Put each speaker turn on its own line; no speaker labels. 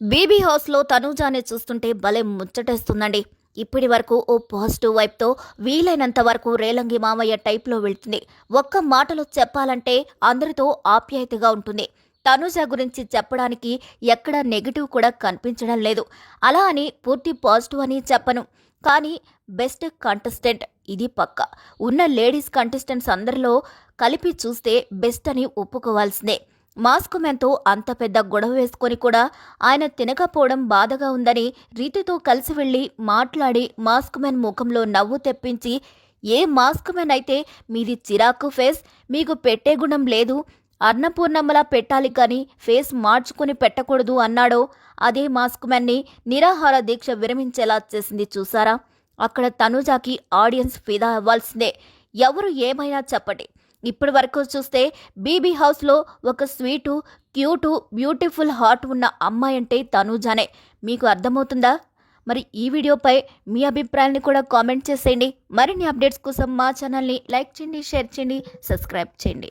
BB హౌస్లో తనూజాని చూస్తుంటే భలే ముచ్చటేస్తుందండి. ఇప్పటి వరకు ఓ పాజిటివ్ వైపుతో వీలైనంత వరకు రేలంగి మామయ్య టైప్లో వెళ్తుంది. ఒక్క మాటలో చెప్పాలంటే అందరితో ఆప్యాయతగా ఉంటుంది. తనుజ గురించి చెప్పడానికి ఎక్కడ నెగిటివ్ కూడా కనిపించడం లేదు. అలా అని పూర్తి పాజిటివ్ అని చెప్పను. కానీ బెస్ట్ కంటెస్టెంట్ ఇది పక్క. ఉన్న లేడీస్ కంటెస్టెంట్స్ అందరిలో కలిపి చూస్తే బెస్ట్ అని ఒప్పుకోవాల్సిందే. మాస్క్ మ్యాన్తో అంత పెద్ద గొడవ వేసుకొని కూడా ఆయన తినకపోవడం బాధగా ఉందని రీతితో కలిసి వెళ్ళి మాట్లాడి మాస్క్ మ్యాన్ ముఖంలో నవ్వు తెప్పించి ఏ మాస్క్ మ్యాన్ అయితే మీది చిరాకు ఫేస్ మీకు పెట్టే గుణం లేదు అన్నపూర్ణమ్మలా పెట్టాలి కానీ ఫేస్ మార్చుకుని పెట్టకూడదు అన్నాడో అదే మాస్క్ మ్యాన్ని నిరాహార దీక్ష విరమించేలా చేసింది చూసారా? అక్కడ తనుజాకి ఆడియన్స్ ఫిదా అవ్వాల్సిందే. ఎవరు ఏమైనా చెప్పండి. ఇప్పటి వరకు చూస్తే బీబీ హౌస్లో ఒక స్వీటు క్యూటు బ్యూటిఫుల్ హార్ట్ ఉన్న అమ్మాయి అంటే తనూజానే. మీకు అర్థమవుతుందా? మరి ఈ వీడియోపై మీ అభిప్రాయాన్ని కూడా కామెంట్ చేసేయండి. మరిన్ని అప్డేట్స్ కోసం మా ఛానల్ని లైక్ చేయండి షేర్ చేయండి సబ్స్క్రైబ్ చేయండి.